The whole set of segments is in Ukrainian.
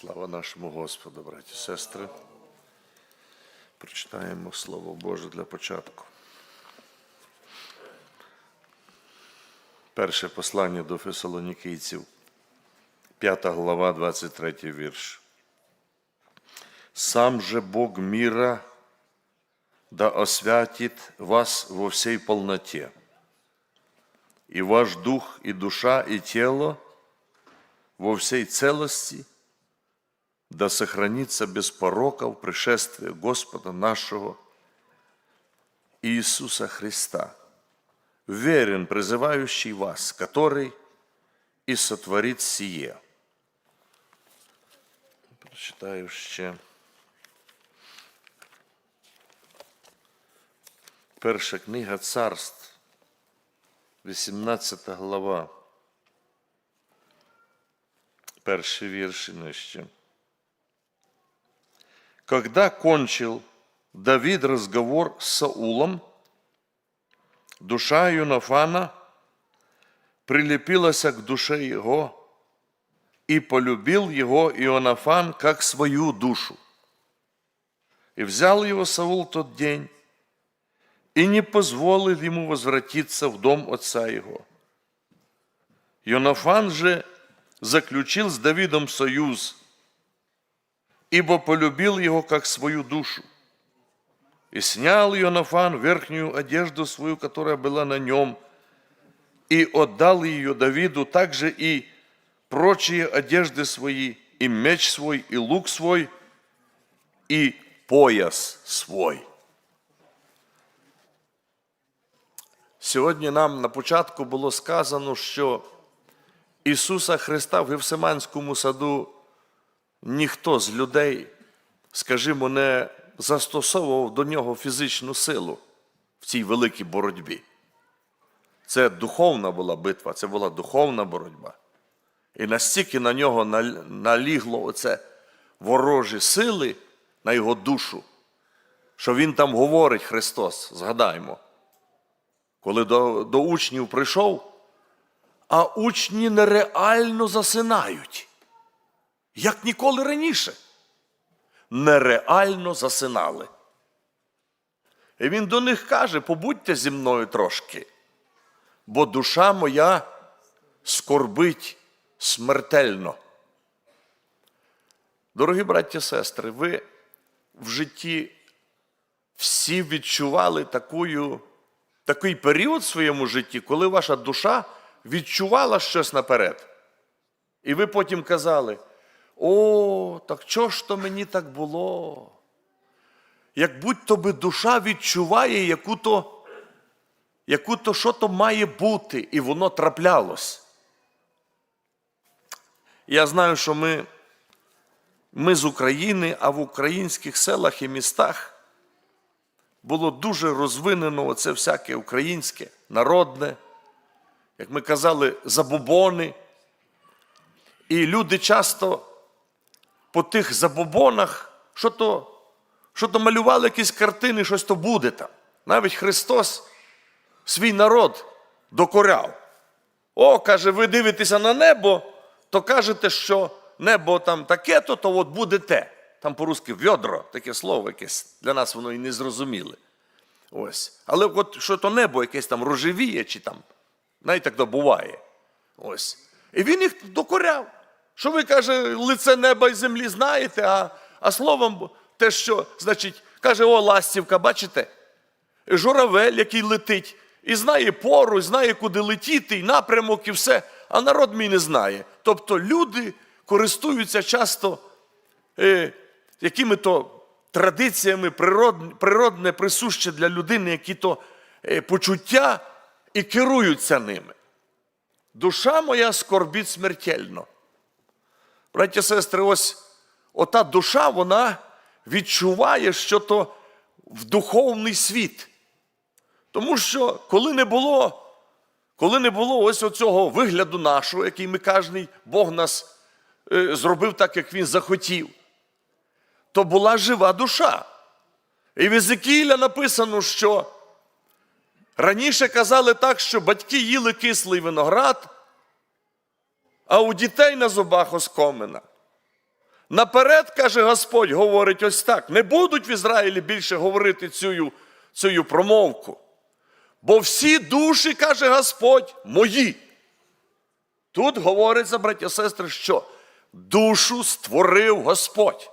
Слава нашому Господу, браті і сестри. Прочитаємо Слово Боже для початку. Перше послання до Фесалонікійців, 5 глава, 23 вірш. Сам же Бог мира да освятит вас во всей полноте, и ваш дух, и душа, и тело во всей целости – да сохранится без порока в Господа нашего Иисуса Христа, верен призывающий вас, который и сотворит сие. Прочитаю ще. Перша книга царств, 18 глава. Перший вірш нижче. Когда кончил Давид разговор с Саулом, душа Юнафана прилепилась к душе его, и полюбил его Ионафан как свою душу. И взял его Саул тот день, и не позволил ему возвратиться в дом отца его. Йонафан же заключил с Давидом союз – ибо полюбил его как свою душу. И снял Йонафан верхнюю одежду свою, которая была на нем, и отдал ее Давиду, также и прочие одежды свои, и меч свой, и лук свой, и пояс свой. Сьогодні нам на початку було сказано, що Ісуса Христа в Гевсиманському саду ніхто з людей, скажімо, не застосовував до нього фізичну силу в цій великій боротьбі. Це духовна була битва, це була духовна боротьба. І настільки на нього налігло оце ворожі сили на його душу, що він там говорить Христос, згадаймо, коли до, до учнів прийшов, а учні нереально засинають як ніколи раніше, нереально засинали. І він до них каже: побудьте зі мною трошки, бо душа моя скорбить смертельно. Дорогі браті і сестри, ви в житті всі відчували такою, такий період в своєму житті, коли ваша душа відчувала щось наперед. І ви потім казали, о, так чого ж то мені так було? Як будь-то би душа відчуває, яку то, яку то що то має бути, і воно траплялось. Я знаю, що ми, ми з України, а в українських селах і містах було дуже розвинено оце всяке українське, народне, як ми казали, забобони. І люди часто по тих забобонах, що то що то малювали якісь картини, щось то буде там. Навіть Христос свій народ докоряв. О, каже, ви дивитеся на небо, то кажете, що небо там таке-то, то от буде те. Там по-русски вьодро, таке слово якесь, для нас воно і не зрозуміле. Ось. Але от що то небо якесь там рожевіє, чи там, знаєте, так то буває. Ось. І він їх докоряв. Що ви каже, лице неба і землі знаєте, а а словом те, що, значить, каже, о, ластівка, бачите? Журавель, який летить, і знає пору, і знає, куди летіти, і напрямок, і все, а народ мій не знає. Тобто люди користуються часто е, якими-то традиціями, природне, природне присуще для людини, які то е, почуття і керуються ними. Душа моя скорбить смертельно. Браті сестри, ось ота душа, вона відчуває, що то в духовний світ. Тому що коли не було, коли не було ось оцього вигляду нашого, який ми кожний Бог нас е, зробив так, як Він захотів, то була жива душа. І в Єзекіля написано, що раніше казали так, що батьки їли кислий виноград а у дітей на зубах оскомина. Наперед, каже Господь, говорить ось так: не будуть в Ізраїлі більше говорити цю, цю промовку. Бо всі душі, каже Господь, мої. Тут говориться, браття сестри, що душу створив Господь.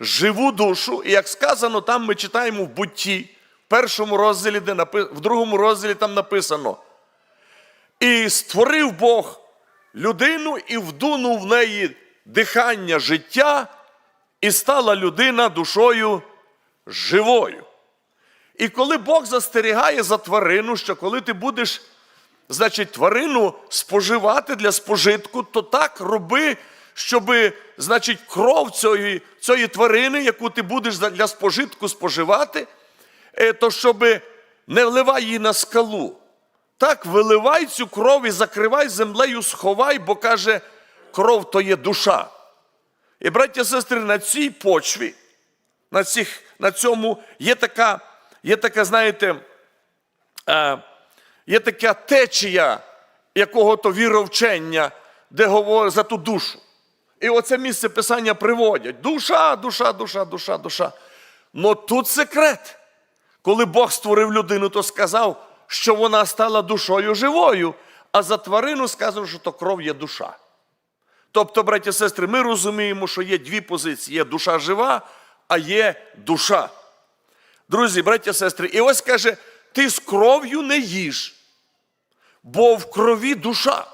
Живу душу, і як сказано, там ми читаємо в бутті, в першому розділі, де напи... в другому розділі там написано. І створив Бог людину і вдунув в неї дихання життя, і стала людина душою живою. І коли Бог застерігає за тварину, що коли ти будеш, значить, тварину споживати для спожитку, то так роби, щоб, значить, кров цієї, цієї тварини, яку ти будеш для спожитку споживати, е, то щоб не вливай її на скалу. Так, виливай цю кров і закривай землею, сховай, бо каже, кров то є душа. І, браття і сестри, на цій почві, на, цих, на цьому є така, є така, знаєте, е, є така течія якого-то віровчення, де говорить за ту душу. І оце місце писання приводять. Душа, душа, душа, душа, душа. Но тут секрет. Коли Бог створив людину, то сказав, що вона стала душою живою, а за тварину сказано, що то кров є душа. Тобто, браті і сестри, ми розуміємо, що є дві позиції: є душа жива, а є душа. Друзі, браття і сестри, і ось каже: ти з кров'ю не їж, бо в крові душа.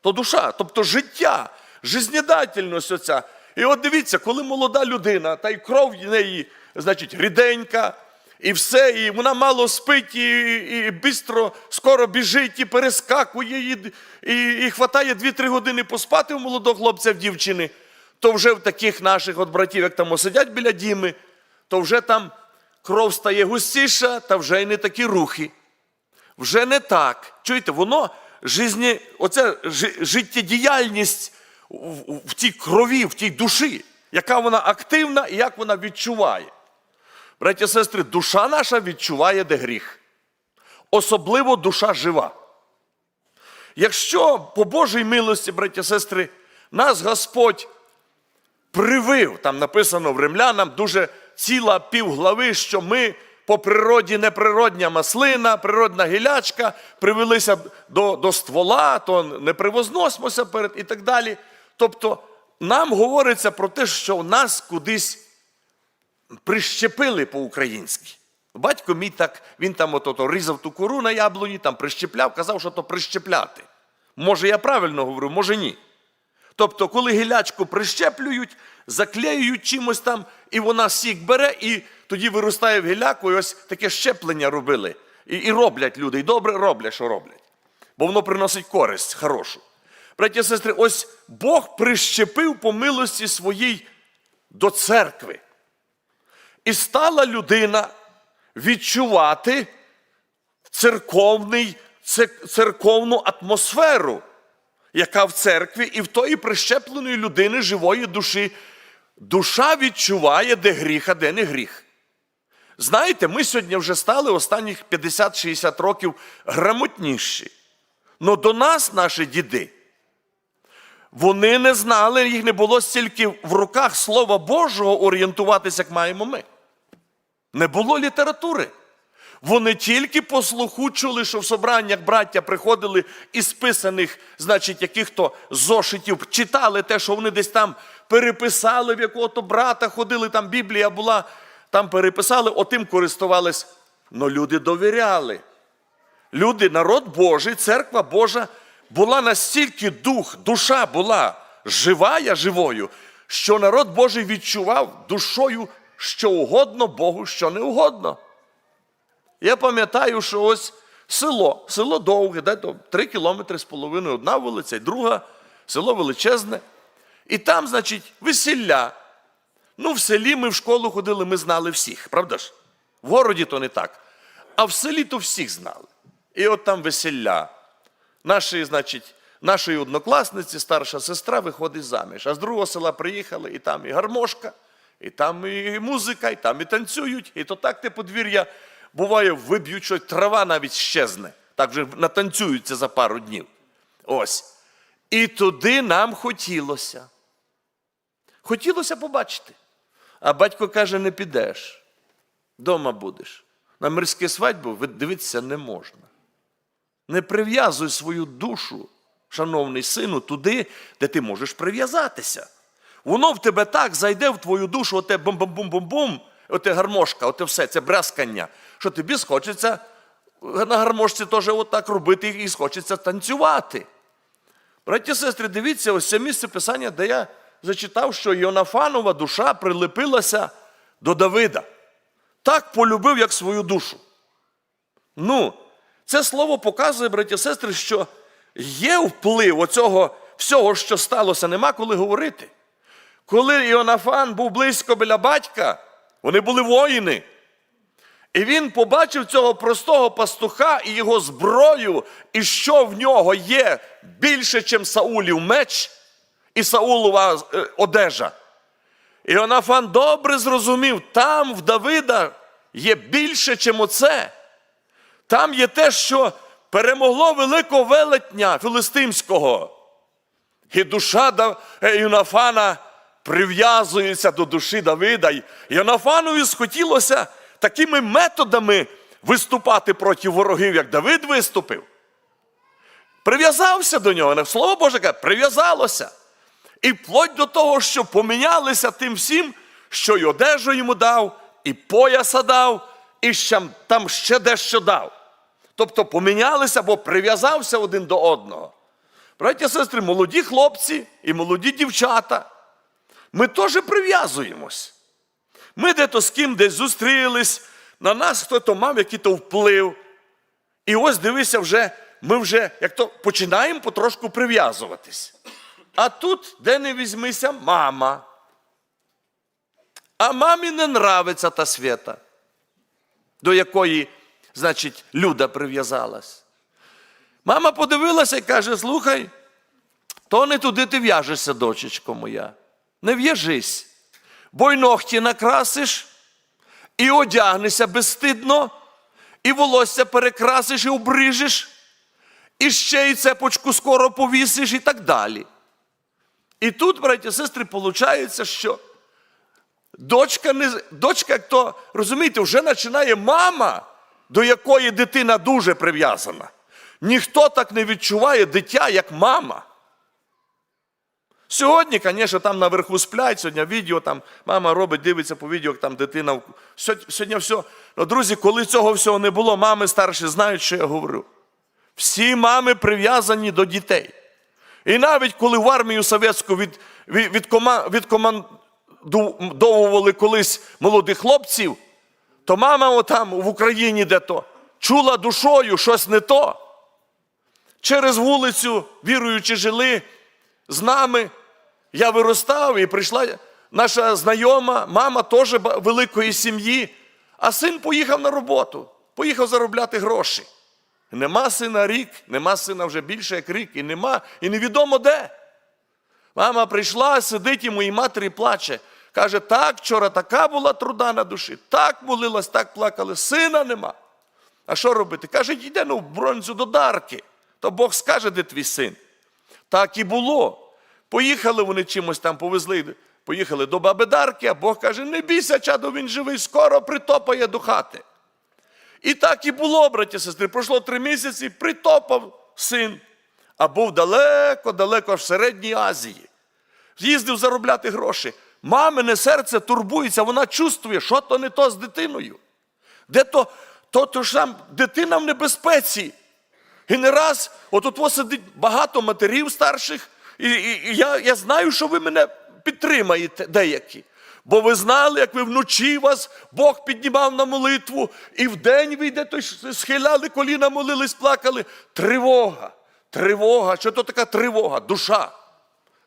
То душа, тобто життя, жизнєдательність оця. І от дивіться, коли молода людина, та й кров в неї, значить, ріденька, і все, і вона мало спить, і, і, бистро, скоро біжить, і перескакує, і, і, і хватає 2-3 години поспати у молодого хлопця в дівчини, то вже в таких наших от братів, як там сидять біля діми, то вже там кров стає густіша, та вже й не такі рухи. Вже не так. Чуєте, воно жизні, жи- життєдіяльність в, в- в тій крові, в тій душі, яка вона активна і як вона відчуває. Браті і сестри, душа наша відчуває, де гріх. Особливо душа жива. Якщо по Божій милості, браті і сестри, нас Господь привив, там написано в римлянам дуже ціла півглави, що ми по природі неприродня маслина, природна гілячка, привелися до, до ствола, то не привозносимося перед і так далі. Тобто нам говориться про те, що в нас кудись прищепили по-українськи. Батько мій так, він там от, от, різав ту кору на яблуні, там прищепляв, казав, що то прищепляти. Може, я правильно говорю, може ні. Тобто, коли гілячку прищеплюють, заклеюють чимось там, і вона сік бере, і тоді виростає в гіляку, і ось таке щеплення робили. І, і роблять люди, і добре роблять, що роблять. Бо воно приносить користь хорошу. Браті сестри, ось Бог прищепив по милості своїй до церкви. І стала людина відчувати церковний, церковну атмосферу, яка в церкві, і в тої прищепленої людини живої душі. Душа відчуває, де гріх, а де не гріх. Знаєте, ми сьогодні вже стали останніх 50-60 років грамотніші. Но до нас наші діди. Вони не знали, їх не було стільки в руках Слова Божого орієнтуватися, як маємо ми. Не було літератури. Вони тільки по слуху чули, що в собраннях браття приходили із писаних, значить, яких-то зошитів, читали те, що вони десь там переписали, в якого-то брата ходили, там Біблія була, там переписали, отим користувались. Но люди довіряли. Люди, народ Божий, церква Божа була настільки дух, душа була живая живою, що народ Божий відчував душою, що угодно Богу, що не угодно. Я пам'ятаю, що ось село, село довге, де то 3 кілометри з половиною одна вулиця, і друга, село величезне. І там, значить, весілля. Ну, в селі ми в школу ходили, ми знали всіх, правда ж? В городі то не так. А в селі то всіх знали. І от там весілля. Наші, значить, нашої однокласниці, старша сестра виходить заміж. А з другого села приїхали, і там і гармошка, і там і музика, і там і танцюють. І то так те подвір'я буває, виб'ють, що трава навіть щезне. Так вже натанцюються за пару днів. Ось. І туди нам хотілося. Хотілося побачити. А батько каже: не підеш, дома будеш. На мирську свадьбу дивитися не можна. Не прив'язуй свою душу, шановний сину, туди, де ти можеш прив'язатися. Воно в тебе так зайде в твою душу, оте бум-бум-бум-бум-бум, оте гармошка, оте все, це брязкання, що тобі схочеться на гармошці теж отак робити і схочеться танцювати. Браті і сестри, дивіться, ось це місце писання, де я зачитав, що Йонафанова душа прилепилася до Давида. Так полюбив, як свою душу. Ну, це слово показує, браті і сестри, що є вплив оцього всього, що сталося, нема коли говорити. Коли Іонафан був близько біля батька, вони були воїни. І він побачив цього простого пастуха і його зброю, і що в нього є більше, ніж Саулів меч і Саулова е, одежа. Іонафан добре зрозумів, там в Давида є більше, чим оце. Там є те, що перемогло великого велетня філистимського. І душа е, Юнафана прив'язується до душі Давида. І Юнафанові схотілося такими методами виступати проти ворогів, як Давид виступив. Прив'язався до нього. Слово Боже каже, прив'язалося. І вплоть до того, що помінялися тим всім, що й одежу йому дав, і пояса дав, і ще, там ще дещо дав. Тобто помінялися, бо прив'язався один до одного. Браті і сестри, молоді хлопці і молоді дівчата. Ми теж прив'язуємось. Ми дето з ким десь зустрілись, на нас хто-то мав який-то вплив. І ось дивися, вже, ми вже як то починаємо потрошку прив'язуватись. А тут, де не візьмися, мама. А мамі не нравиться та свята, до якої, значить, люда прив'язалась. Мама подивилася і каже: слухай, то не туди ти в'яжешся, дочечко моя. Не в'яжись, бо й ногті накрасиш, і одягнешся безстидно, і волосся перекрасиш і обрижеш, і ще й цепочку скоро повісиш, і так далі. І тут, браті і сестри, виходить, що дочка, не, дочка, то, розумієте, вже починає мама, до якої дитина дуже прив'язана. Ніхто так не відчуває дитя, як мама. Сьогодні, звісно, там наверху сплять, сьогодні відео, там мама робить, дивиться по відео, як там дитина. Сьогодні, все. Ну, друзі, коли цього всього не було, мами старші знають, що я говорю. Всі мами прив'язані до дітей. І навіть коли в армію совєтську від, від, відкома- відкомандовували колись молодих хлопців, то мама отам в Україні де то чула душою щось не то. Через вулицю, віруючи, жили з нами. Я виростав і прийшла наша знайома, мама теж великої сім'ї, а син поїхав на роботу, поїхав заробляти гроші. Нема сина рік, нема сина вже більше як рік, і нема, і невідомо де. Мама прийшла, сидить і моїй матері плаче. Каже, так, вчора така була труда на душі, так молилась, так плакали, сина нема. А що робити? Каже, йде ну в бронзу до Дарки, то Бог скаже, де твій син. Так і було. Поїхали вони чимось там, повезли, поїхали до баби Дарки, а Бог каже, не бійся, чадо, він живий, скоро притопає до хати. І так і було, браті сестри. Пройшло три місяці, притопав син, а був далеко-далеко в Середній Азії. З'їздив заробляти гроші. Мамине серце турбується, вона чувствує, що то не то з дитиною. Де то, то, то ж там дитина в небезпеці. І не раз, отут ось сидить багато матерів старших, і, і, і я, я знаю, що ви мене підтримаєте деякі. Бо ви знали, як ви вночі вас Бог піднімав на молитву, і вдень ви йдете, схиляли коліна, молились, плакали. Тривога, тривога. Що то така тривога? Душа.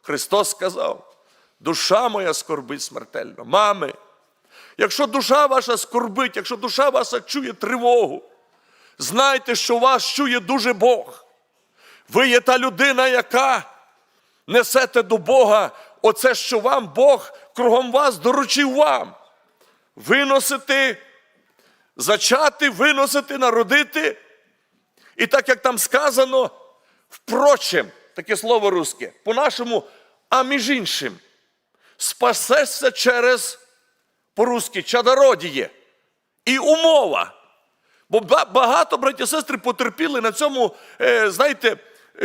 Христос сказав: душа моя скорбить смертельно. Мами, якщо душа ваша скорбить, якщо душа ваша чує тривогу, знайте, що вас чує дуже Бог. Ви є та людина, яка несете до Бога оце, що вам Бог кругом вас доручив вам. Виносити, зачати, виносити, народити. І так як там сказано, впрочем, таке слово русське, по-нашому, а між іншим. спасешся через по-русски чадородіє. І умова. Бо багато браті і сестри потерпіли на цьому, е, знаєте,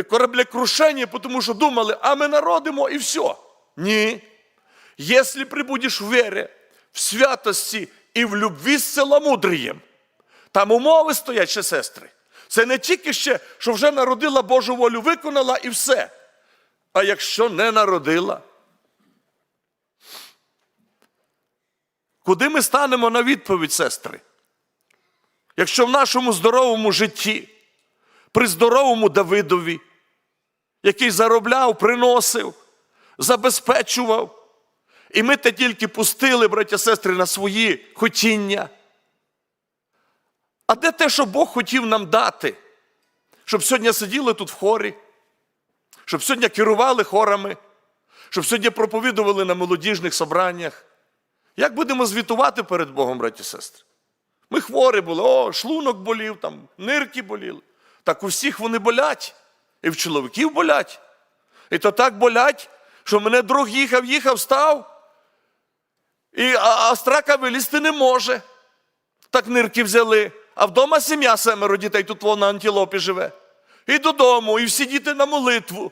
кораблекрушенні, тому що думали, а ми народимо і все. Ні. Якщо прибудеш в вірі, в святості і в любві з целомудрієм, там умови стоять ще сестри. Це не тільки ще, що вже народила Божу волю, виконала і все. А якщо не народила, куди ми станемо на відповідь, сестри? Якщо в нашому здоровому житті, при здоровому Давидові, який заробляв, приносив, забезпечував, і ми те тільки пустили, браття сестри, на свої хотіння. А де те, що Бог хотів нам дати? Щоб сьогодні сиділи тут в хорі, щоб сьогодні керували хорами, щоб сьогодні проповідували на молодіжних собраннях. Як будемо звітувати перед Богом, браті сестри? Ми хворі були, о, шлунок болів, там, нирки боліли. Так у всіх вони болять. І в чоловіків болять. І то так болять, що мене друг їхав, їхав, став. І, а, страка вилізти не може. Так нирки взяли. А вдома сім'я семеро дітей, тут вона на антилопі живе. І додому, і всі діти на молитву.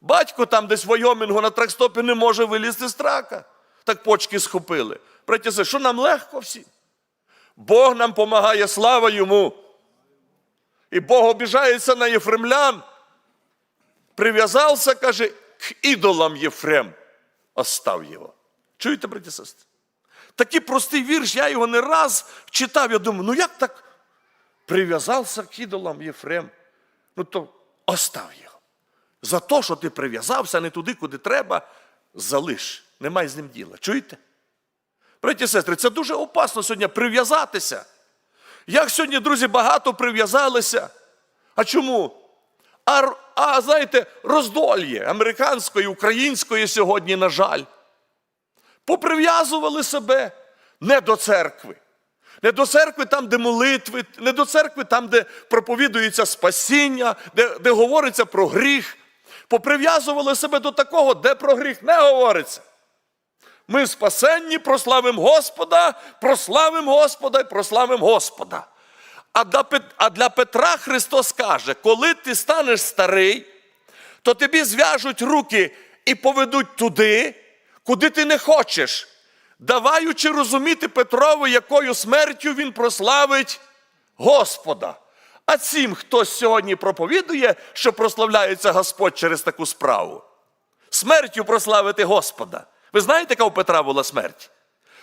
Батько там десь в Войомінгу на тракстопі не може вилізти з трака. Так почки схопили. Братя, що нам легко всім? Бог нам помагає, слава йому. І Бог обіжається на єфремлян. Прив'язався, каже, к ідолам Єфрем. Остав його. Чуєте, браті сестри? Такий простий вірш, я його не раз читав. Я думаю, ну як так? Прив'язався к ідолам Єфрем. Ну то остав його. За те, що ти прив'язався не туди, куди треба, залиш. Немає з ним діла. Чуєте? Браті і сестри, це дуже опасно сьогодні прив'язатися. Як сьогодні, друзі, багато прив'язалися. А чому? А, а знаєте, роздольє американської, української сьогодні, на жаль. Поприв'язували себе не до церкви. Не до церкви там, де молитви, не до церкви там, де проповідується спасіння, де, де говориться про гріх. Поприв'язували себе до такого, де про гріх не говориться. Ми спасенні, прославимо Господа, прославимо Господа і прославимо Господа. А для, Петра Христос каже: коли ти станеш старий, то тобі зв'яжуть руки і поведуть туди, куди ти не хочеш, даваючи розуміти Петрову, якою смертю він прославить Господа. А цим хтось сьогодні проповідує, що прославляється Господь через таку справу. Смертю прославити Господа. Ви знаєте, яка у Петра була смерть?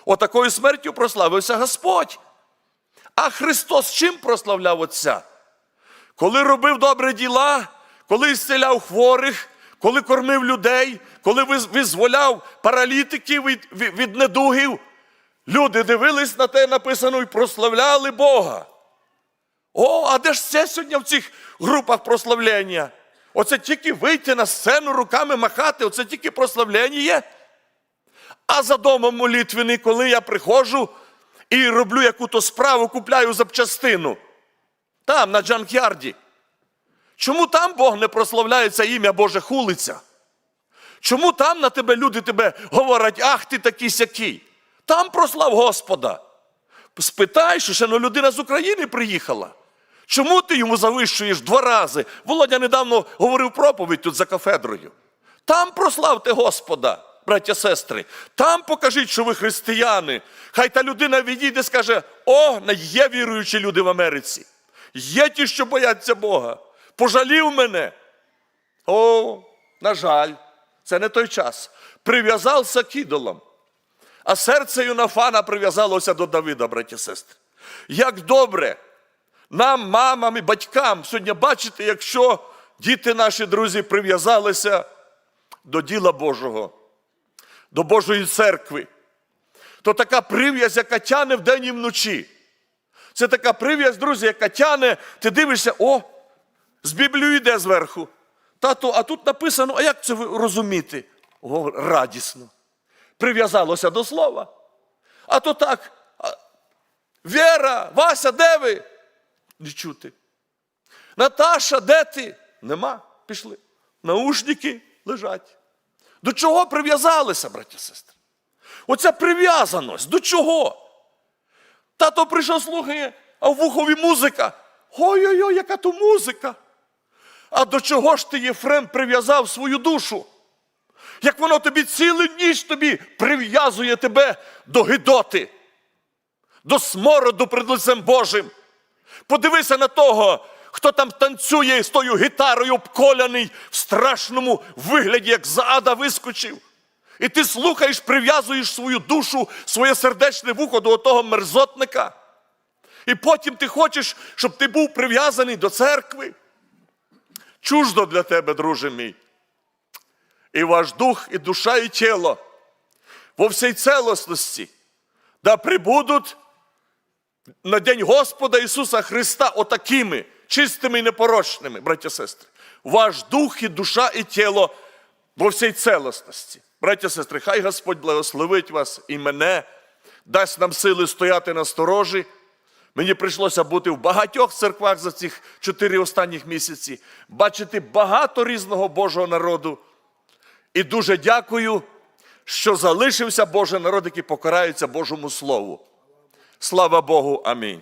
Отакою смертю прославився Господь. А Христос чим прославляв Отця? Коли робив добрі діла, коли зціляв хворих, коли кормив людей, коли визволяв паралітиків від, від, недугів, люди дивились на те написано і прославляли Бога. О, а де ж це сьогодні в цих групах прославлення? Оце тільки вийти на сцену руками махати, оце тільки прославлення є. А за домом молитвений, коли я приходжу і роблю яку-то справу, купляю запчастину. Там, на Джанкярді. Чому там Бог не прославляється ім'я Боже хулиться? Чому там на тебе люди тебе говорять, ах ти такий сякий? Там прослав Господа. Спитай, що ще ну, людина з України приїхала. Чому ти йому завищуєш два рази? Володя недавно говорив проповідь тут за кафедрою. Там прославте Господа, браття сестри. Там покажіть, що ви християни. Хай та людина відійде і скаже: о, є віруючі люди в Америці. Є ті, що бояться Бога. Пожалів мене. О, на жаль, це не той час. Прив'язався к ідолам. А серце Юнафана прив'язалося до Давида, браті сестри. Як добре нам, мамам і батькам, сьогодні бачите, якщо діти наші друзі прив'язалися до діла Божого, до Божої церкви, то така прив'язь, яка тяне вдень і вночі. Це така прив'язь, друзі, яка тяне, ти дивишся, о, з Біблією йде зверху. Тато, а тут написано, а як це розуміти? О, радісно. Прив'язалося до слова. А то так. а, Віра, Вася, де ви? Не чути. Наташа, де ти? Нема. Пішли. Наушники лежать. До чого прив'язалися, браті сестри? Оця прив'язаність до чого? Тато прийшов, слухає, а в вухові музика. Ой-ой-ой, яка то музика. А до чого ж ти, Єфрем, прив'язав свою душу? Як воно тобі цілу ніч тобі прив'язує тебе до гидоти, до смороду перед лицем Божим. Подивися на того, хто там танцює з тою гітарою обколяний в страшному вигляді, як з ада вискочив. І ти слухаєш, прив'язуєш свою душу, своє сердечне вухо до того мерзотника. І потім ти хочеш, щоб ти був прив'язаний до церкви. Чуждо для тебе, друже мій. І ваш дух, і душа, і тіло во всій целостності, да прибудуть на День Господа Ісуса Христа отакими, чистими і непорочними, браття і сестри. Ваш дух і душа і тіло во всій целостності. Браття і сестри, хай Господь благословить вас і мене, дасть нам сили стояти на сторожі. Мені прийшлося бути в багатьох церквах за цих чотири останніх місяці, бачити багато різного Божого народу. І дуже дякую, що залишився Божий народ, який покарається Божому Слову. Слава Богу, амінь.